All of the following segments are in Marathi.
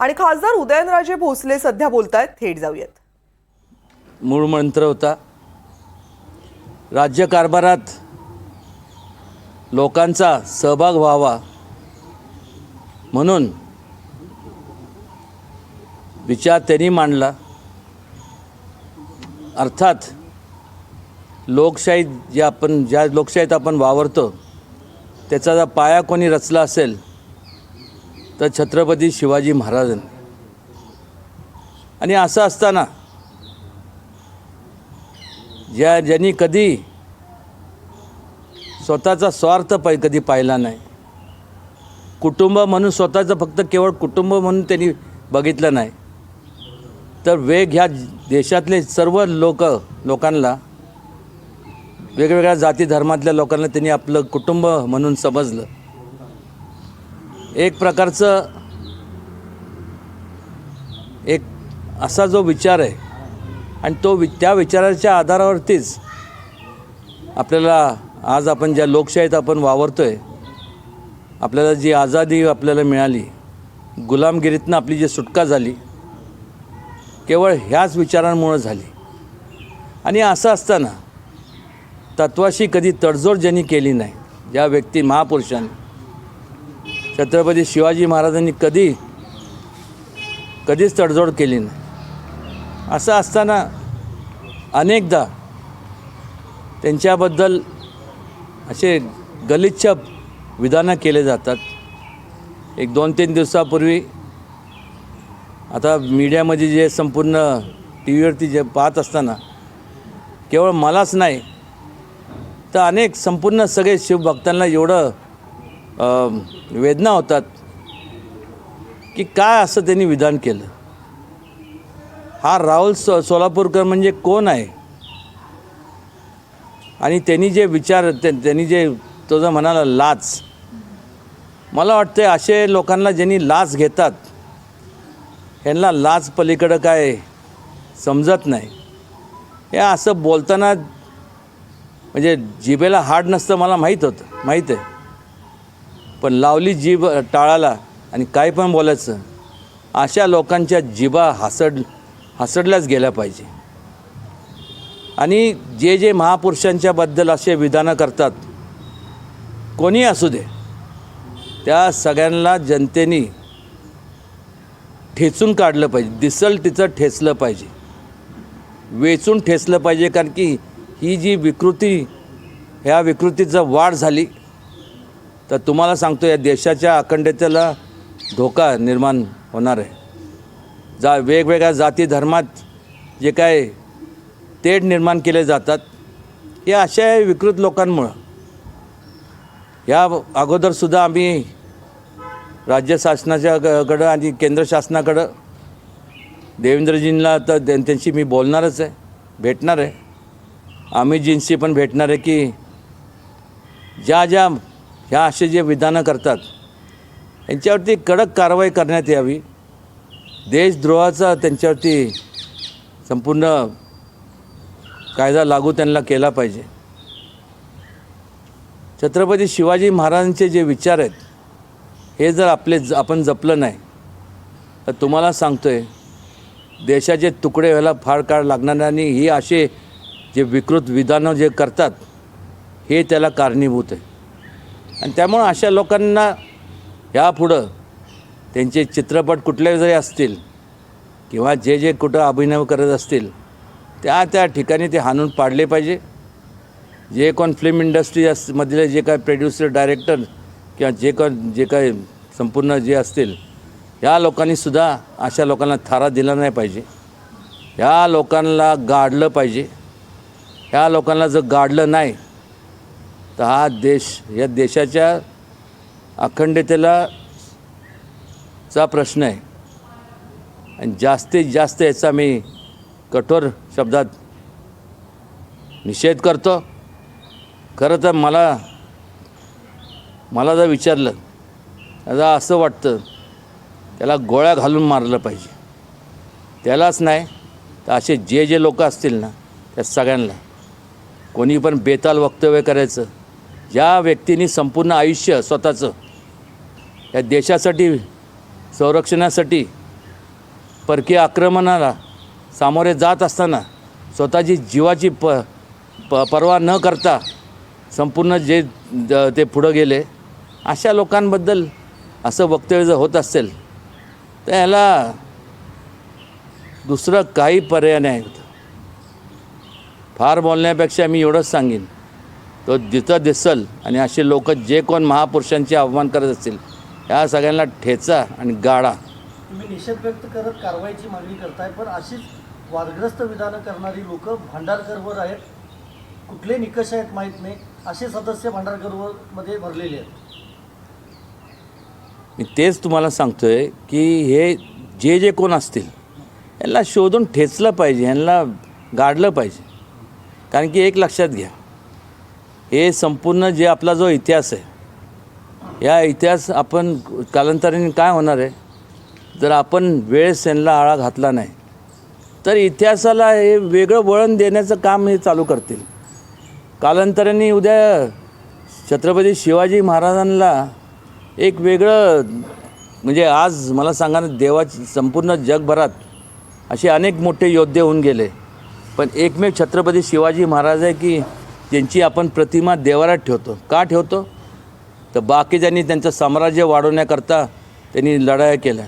आणि खासदार उदयनराजे भोसले सध्या बोलतायत थेट जाऊयात. मूळ मंत्र होता राज्यकारभारात लोकांचा सहभाग व्हावा म्हणून विचार त्यांनी मांडला. अर्थात लोकशाही जे आपण ज्या लोकशाहीत आपण वावरतो त्याचा जर पाया कोणी रचला असेल तर छत्रपती शिवाजी महाराजांनी. आणि असं असताना ज्या ज्यांनी कधी स्वतःचा स्वार्थ पै कधी पाहिला नाही कुटुंब म्हणून स्वतःचं फक्त केवळ कुटुंब म्हणून त्यांनी बघितलं नाही तर वेग ह्या देशातले सर्व लोक लोकांना वेगवेगळ्या जाती धर्मातल्या लोकांना त्यांनी आपलं कुटुंब म्हणून समजलं. एक प्रकारचं एक असा जो विचार आहे आणि तो वि त्या विचाराच्या आधारावरतीच आपल्याला आज आपण ज्या लोकशाहीत आपण वावरतो आहे आपल्याला जी आझादी आपल्याला मिळाली गुलामगिरीतनं आपली जी सुटका झाली केवळ ह्याच विचारांमुळं झाली. आणि असं असताना तत्वाशी कधी तडजोड ज्यांनी केली नाही ज्या व्यक्ती महापुरुषांनी छत्रपती शिवाजी महाराजांनी कधी कधीच तडजोड केली नाही. असं असताना अनेकदा त्यांच्याबद्दल असे गलिच्छ विधानं केले जातात. एक दोन तीन दिवसापूर्वी आता मीडियामध्ये जे संपूर्ण टी व्हीवरती जे पाहत असताना केवळ मलाच नाही तर अनेक संपूर्ण सगळे शिवभक्तांना एवढं वेदना होतात की काय असं त्यांनी विधान केलं? हा राहुल सो सोलापूरकर म्हणजे कोण आहे? आणि त्यांनी जे विचार त्यांनी जे तो जो म्हणाला लाच. मला वाटते असे लोकांना ज्यांनी लाच घेतात ह्यांना लाच पलीकडं काय समजत नाही. हे असं बोलताना म्हणजे जिभेला हाड नसतं मला माहीत होतं माहीत आहे. पण लावली जीभ टाळाला आणि काय पण बोलायचं अशा लोकांच्या जिबा हासड हासडल्याच गेल्या पाहिजे. आणि जे जे महापुरुषांच्याबद्दल असे विधानं करतात कोणी असू दे त्या सगळ्यांना जनतेने ठेचून काढलं पाहिजे दिसल तिचं ठेचलं पाहिजे. वेचून ठेचलं पाहिजे कारण की ही जी विकृती ह्या विकृतीचं वाढ झाली तर तुम्हाला सांगतो या देशाच्या अखंडतेला धोका निर्माण होणार आहे. जा वेगवेगळ्या जाती धर्मात जे काय तेढ निर्माण केले जातात हे अशा विकृत लोकांमुळं. या अगोदरसुद्धा आम्ही राज्य शासनाच्या कडं आणि केंद्र शासनाकडं देवेंद्रजींना तर त्यां- त्यांची मी बोलणारच आहे भेटणार आहे. अमितजींशी पण भेटणार आहे की ज्या ज्या ह्या असे जे विधानं करतात यांच्यावरती कडक कारवाई करण्यात यावी. देशद्रोहाचा त्यांच्यावरती संपूर्ण कायदा लागू त्यांना केला पाहिजे. छत्रपती शिवाजी महाराजांचे जे विचार आहेत हे जर आपले ज आपण जपलं नाही तर तुम्हाला सांगतो आहे देशाचे तुकडे व्हायला फार काळ लागणार नाही आणि ही असे जे विकृत विधानं जे करतात हे त्याला कारणीभूत आहे. आणि त्यामुळं अशा लोकांना यापुढं त्यांचे चित्रपट कुठले जरी असतील किंवा जे जे कुठं अभिनय करत असतील त्या त्या ठिकाणी ते हाणून पाडले पाहिजे. जे कोण फिल्म इंडस्ट्री अस मधले जे काय प्रोड्युसर डायरेक्टर किंवा जे कोण जे काय संपूर्ण जे असतील या लोकांनीसुद्धा अशा लोकांना थारा दिला नाही पाहिजे. ह्या लोकांना गाडलं पाहिजे. ह्या लोकांना जर गाडलं नाही तर हा देश या देशाच्या अखंडतेला चा प्रश्न आहे. आणि जास्तीत जास्त याचा मी कठोर शब्दात निषेध करतो. खरं तर मला मला जर विचारलं आता असं वाटतं त्याला गोळ्या घालून मारलं पाहिजे. त्यालाच नाही तर असे जे जे लोक असतील ना त्या सगळ्यांना. कोणी पण बेताल वक्तव्य करायचं ज्या व्यक्तींनी संपूर्ण आयुष्य स्वतःचं या देशासाठी संरक्षणासाठी परकीय आक्रमणाला सामोरे जात असताना स्वतःची जीवाची प प पर्वा न करता संपूर्ण जे ते पुढं गेले अशा लोकांबद्दल असं वक्तव्य जर होत असेल तर ह्याला दुसरं काही पर्याय नाही. फार बोलण्यापेक्षा मी एवढंच सांगेन. तो जिथं दिसल आणि असे लोक जे कोण महापुरुषांचे अवमान करत असतील या सगळ्यांना ठेचा आणि गाडा तुम्ही निषेध व्यक्त करत कारवाईची मागणी करताय पण अशीच वादग्रस्त विधानं करणारी लोक भांडारकरवर आहेत. कुठले निकष आहेत माहीत नाही. असे सदस्य भांडारकरवर मध्ये भरलेले आहेत. मी तेच तुम्हाला सांगतो आहे की हे जे जे कोण असतील यांना शोधून ठेचलं पाहिजे यांना गाडलं पाहिजे. कारण की एक लक्षात घ्या हे संपूर्ण जे आपला जो इतिहास आहे या इतिहास आपण कालांतराने काय होणार आहे? जर आपण वेळेस यांना आळा घातला नाही तर इतिहासाला हे वेगळं वळण देण्याचं काम हे चालू करतील. कालांतराने उद्या छत्रपती शिवाजी महाराजांना एक वेगळं म्हणजे आज मला सांगा ना देवाची संपूर्ण जगभरात असे अनेक मोठे योद्धे होऊन गेले. पण एकमेव छत्रपती शिवाजी महाराज आहे की त्यांची आपण प्रतिमा देवारात ठेवतो. का ठेवतो? तर बाकीच्यांनी त्यांचं साम्राज्य वाढवण्याकरता त्यांनी लढाया केल्या.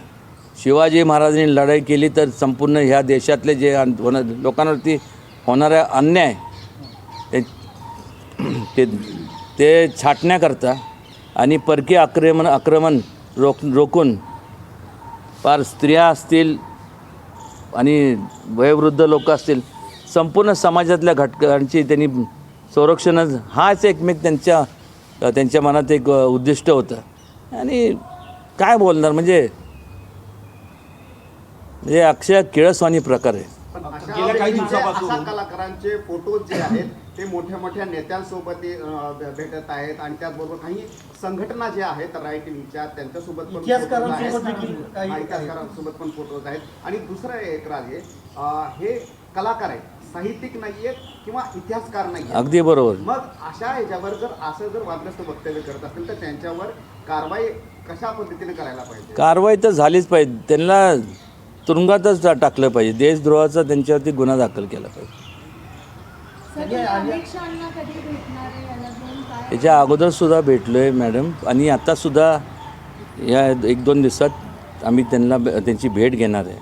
शिवाजी महाराजांनी लढाई केली तर संपूर्ण ह्या देशातले जे होणार लोकांवरती होणारा अन्याय ते ते ते छाटण्याकरता आणि परकीय आक्रमण आक्रमण रोख रोखून फार स्त्रिया असतील आणि वयोवृद्ध लोक असतील संपूर्ण समाजातल्या घटकांची त्यांनी संरक्षणच हाच एकमेक त्यांच्या त्यांच्या मनात एक उद्दिष्ट होतं. आणि काय बोलणार म्हणजे म्हणजे अक्षय किळसवानी प्रकार आहे. गेल्या काही दिवसापासून- कलाकारांचे फोटो जे आहेत ते मोठ्या मोठ्या नेत्यांसोबत भेटत आहेत आणि त्याचबरोबर काही संघटना ज्या आहेत राईट विंगच्या त्यांच्यासोबत पण इतिहासकारांसोबत हा, पण फोटोज आहेत. आणि दुसरं एक राज हे कलाकार आहेत. साहित्यिक नाहीयेत किंवा इतिहासकार नाहीयेत. अगदी बरोबर. मग अशा ह्याच्यावर जर असं जर वादग्रस्त वक्तव्य करत असतील तर त्यांच्यावर कारवाई कशा पद्धतीने करायला पाहिजे? कारवाई तर झालीच पाहिजे. त्यांना तुरुंगातच टाकलं पाहिजे. देशद्रोहाचा त्यांच्यावरती गुन्हा दाखल केला पाहिजे. याच्या अगोदरसुद्धा भेटलो आहे मॅडम. आणि आत्तासुद्धा या एक दोन दिवसात आम्ही त्यांना त्यांची भेट घेणार आहे.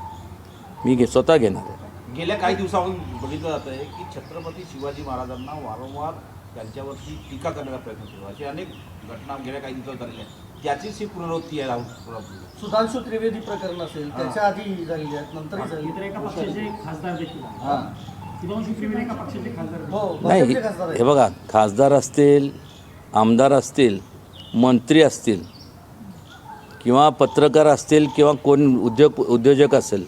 मी घे स्वतः घेणार आहे. गेल्या काही दिवसापासून बघितलं जात आहे की छत्रपती शिवाजी महाराजांना वारंवार त्यांच्यावरती टीका करण्याचा प्रयत्न सुरू आहे. अशी अनेक घटना गेल्या काही दिवसात झालेल्या आहेत. त्याचीच ही पुनरावृत्ती आहे राहुल सुधांशू त्रिवेदी प्रकरण असेल त्याच्या आधी झालेली आहेत झाली एका पक्षाचे खासदार देखील आहेत. सुधांशू त्रिवेदी एका पक्षाचे खासदार आहेत. हो नाही भाजपचे खासदार आहेत. हे बघा खासदार असतील आमदार असतील मंत्री असतील किंवा पत्रकार असतील किंवा कोण उद्योग उद्योजक असेल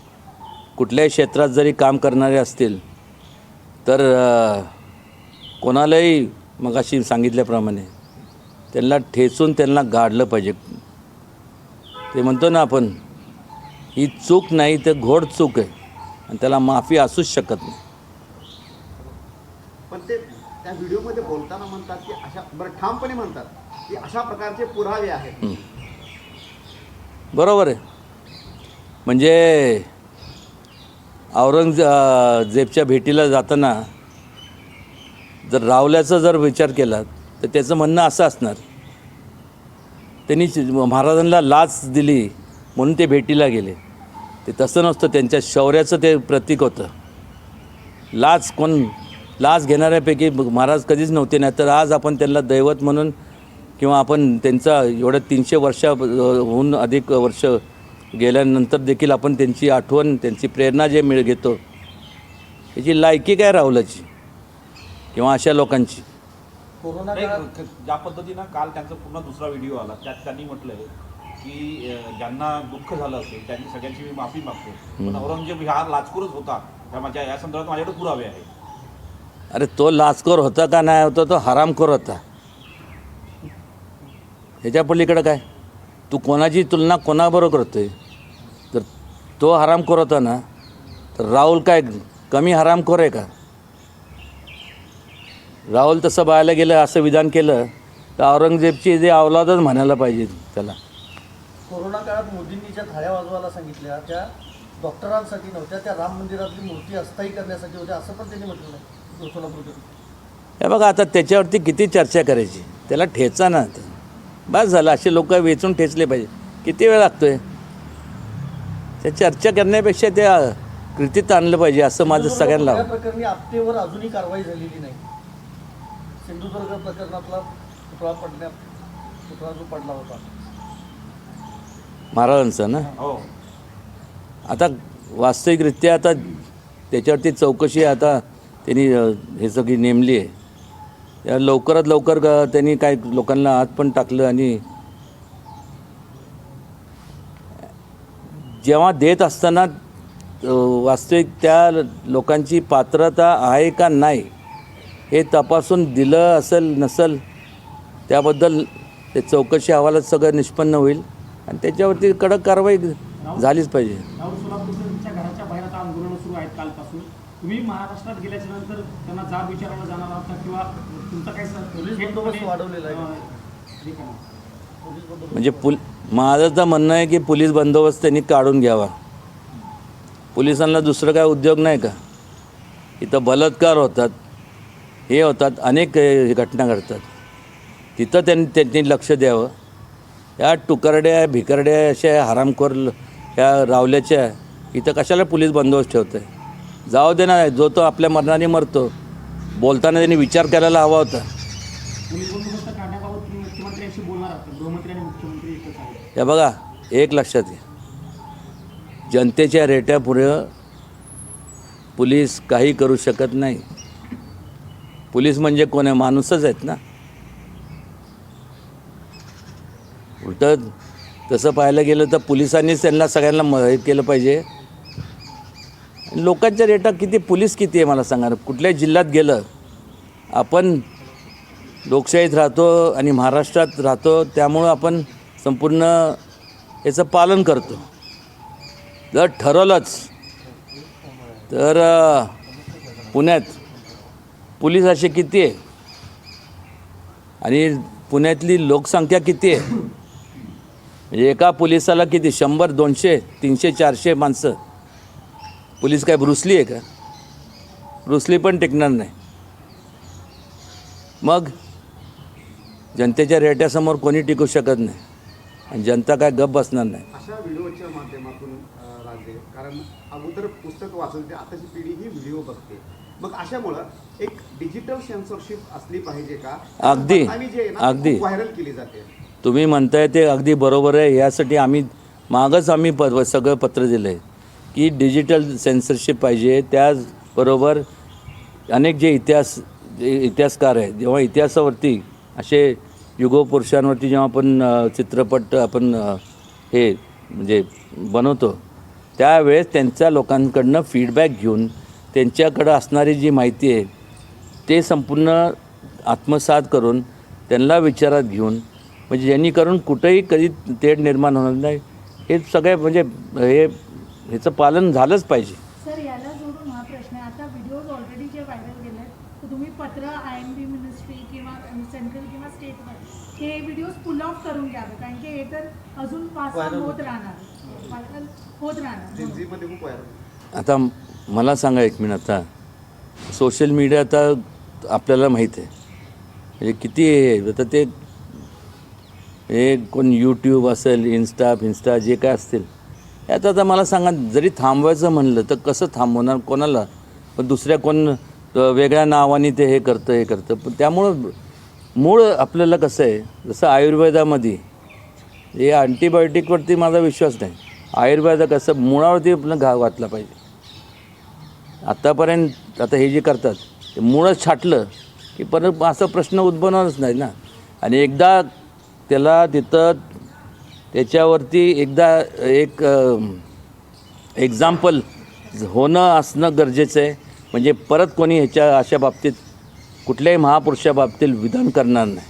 कुठल्याही क्षेत्रात जरी काम करणारे असतील तर कोणालाही मगाशी सांगितल्याप्रमाणे त्यांना ठेचून त्यांना गाडलं पाहिजे. ते म्हणतो ना आपण ही चूक नाही तर घोड चूक आहे आणि त्याला माफी असूच शकत नाही. पण ते त्या व्हिडिओमध्ये बोलताना म्हणतात की अशा बरं ठामपणे म्हणतात की अशा प्रकारचे पुरावे आहेत. बरोबर आहे. म्हणजे औरंगजेबच्या भेटीला जाताना जर रावल्याचा जर विचार केला तर त्याचं म्हणणं असं असणार. त्यांनी महाराजांना लाच दिली म्हणून ते भेटीला गेले. ते तसं नसतं त्यांच्या शौर्याचं ते प्रतीक होतं. लाच कोण लाच घेणाऱ्यापैकी महाराज कधीच नव्हते नाही तर आज आपण त्यांना दैवत म्हणून किंवा आपण त्यांचा एवढं तीनशे वर्षाहून अधिक वर्ष गेल्यानंतर देखील आपण त्यांची आठवण त्यांची प्रेरणा जे मिळ घेतो याची लायकी काय राहुलाची किंवा अशा लोकांची? कोरोना काळात ज्या पद्धतीनं काल त्यांचा पूर्ण दुसरा व्हिडिओ आला त्यात त्यांनी म्हटलंय की अं, ज्यांना दुःख झालं असेल त्यांनी सगळ्यांची मी माफी मागतो पण औरंगजेब हा लाचखोरच होता. त्या माझ्या या संदर्भात माझ्याकडे पुरावे आहे अरे तो लाचखोर होता का नाही होता तो हरामखोर होता. ह्याच्या पलीकडं काय? तू कोणाची तुलना कोणाबरोबर करतोय? तर तो हरामखोर होता ना तर राहुल काय कमी हरामखोर आहे का? राहुल तसं बायला गेलं असं विधान केलं तर औरंगजेबची जे अवलादच म्हणायला पाहिजे त्याला. कोरोना काळात मोदींनी ज्या थाळ्या वाजवायला सांगितल्या त्या डॉक्टरांसाठी नव्हत्या त्या राम मंदिरातली मूर्ती अस्थायी करण्यासाठी होत्या असं पण त्यांनी म्हटलं नाही हे बघा आता त्याच्यावरती किती चर्चा करायची? त्याला ठेचा ना आता. बस झालं असे लोक वेचून ठेचले पाहिजे. किती वेळ लागतोय? त्या चर्चा करण्यापेक्षा त्या कृतीत आणलं पाहिजे असं माझं सगळ्यांना या प्रकरणी आपटेवर अजूनही कारवाई झालेली नाही? सिंधुदुर्ग प्रकरणातला पुतळा पडण्यात पुतळा जो पडला होता. महाराजांचं ना? हो. आता वास्तविकरित्या आता त्याच्यावरती चौकशी आता त्यांनी हे सगळी नेमली आहे. या लवकरात लवकर ग- त्यांनी काय लोकांना आत पण टाकलं आणि जेव्हा देत असताना वास्तविक त्या लोकांची पात्रता आहे का नाही हे तपासून दिलं असेल नसेल त्याबद्दल ते चौकशी अहवालात सगळं निष्पन्न होईल आणि त्याच्यावरती कडक कारवाई झालीच पाहिजे. तुम्ही महाराष्ट्रात गेल्याच्यानंतर त्यांना जाब विचारायला जाणार आहात का? किंवा तुमचा काय पोलीस बंदोबस्त वाढवलेला आहे. हे म्हणजे पुल माझं तर म्हणणं आहे की पोलीस बंदोबस्त त्यांनी काढून घ्यावा. पोलिसांना दुसरं काय उद्योग नाही का? इथं बलात्कार होतात हे होतात अनेक हे घटना घडतात. तिथं त्यांनी त्यांनी लक्ष द्यावं. या टुकारड्या भिकारड्या अशा हरामखोर ह्या रावल्याच्या इथं कशाला पोलीस बंदोबस्त ठेवतं आहे जाऊ दे ना जो तो आपल्या मरणाने मरतो. बोलताना त्यांनी विचार करायला हवा होता. हे बघा एक लक्षात घ्या. जनतेच्या रेट्यापुढं पोलीस काही करू शकत नाही. पोलीस म्हणजे कोण आहे? माणूसच आहेत ना. उलट तसं पाहायला गेलं तर पोलिसांनीच त्यांना सगळ्यांना म हे केलं पाहिजे. लोकांच्या रेटा किती पोलीस किती आहे मला सांगा कुठल्याही जिल्ह्यात गेलं आपण लोकशाहीत राहतो आणि महाराष्ट्रात राहतो त्यामुळं आपण संपूर्ण याचं पालन करतो. जर ठरवलंच तर पुण्यात पोलीस असे किती आहे? आणि पुण्यातली लोकसंख्या किती आहे? म्हणजे एका पोलिसाला किती? शंभर दोनशे तीनशे चारशे माणसं. पोलीस काय ब्रुसली आहे का? ब्रुसली पण टिकणार नाही. मग? जनतेच्या रेट्यासमोर कोणी टिकू शकत नाही. आणि जनता काय गप बसणार नाही. अशा व्हिडिओच्या माध्यमातून राजे कारण अगोदर पुस्तक आताची पिढी ही व्हिडिओ बघते. मग अशामुळं एक डिजिटल सेन्सरशिप असली पाहिजे का? अगदी, अगदी. व्हायरल केली जाते. तुम्ही म्हणताय ते अगदी बरोबर आहे. यासाठी आम्ही मागच आम्ही प सगळं पत्र दिलं आहे की डिजिटल सेन्सरशिप पाहिजे. त्याचबरोबर अनेक जे इतिहास जे इतिहासकार आहेत जेव्हा इतिहासावरती असे युगोपुरुषांवरती जेव्हा आपण चित्रपट आपण हे म्हणजे बनवतो त्यावेळेस त्यांच्या लोकांकडनं फीडबॅक घेऊन त्यांच्याकडं असणारी जी माहिती आहे ते संपूर्ण आत्मसात करून त्यांना विचारात घेऊन म्हणजे जेणेकरून कुठंही कधी तेढ निर्माण होणार नाही. हे सगळे म्हणजे हे ह्याचं पालन झालंच पाहिजे. सर याला जोडून हा प्रश्न आहे. आता व्हिडिओज ऑलरेडी जे व्हायरल गेले आहेत तर तुम्ही पत्र आय एम बी मिनिस्ट्री किंवा सेंट्रल किंवा स्टेटवर हे व्हिडिओज पुल ऑफ करून घ्यावे कारण की हे तर अजून पास होत राहणार. होत राहणार. जिंजीमध्ये खूप व्हायरल आता मला सांगा एक मिनिट आता. सोशल मीडिया आता आपल्याला माहीत आहे. म्हणजे किती हे आता ते हे कोण यूट्यूब असेल इन्स्टा फिन्स्टा जे काय असतील याचा आता मला सांगा जरी थांबवायचं म्हणलं तर कसं थांबवणार कोणाला? पण दुसऱ्या कोण वेगळ्या नावाने ते हे करतं हे करतं. पण त्यामुळं मूळ आपल्याला कसं आहे जसं आयुर्वेदामध्ये हे अँटीबायोटिकवरती माझा विश्वास नाही. आयुर्वेद कसं मुळावरती आपलं घाव घातला पाहिजे. आत्तापर्यंत आता हे जे करतात ते मुळच छाटलं की परत असा प्रश्न उद्भवणारच नाही ना. आणि एकदा त्याला तिथं याच्यावरती एकदा एक एक्झाम्पल होणं असणं गरजेचं आहे. म्हणजे परत कोणी ह्याच्या अशा बाबतीत कुठल्याही महापुरुषाबाबतीत विधान करणार नाही.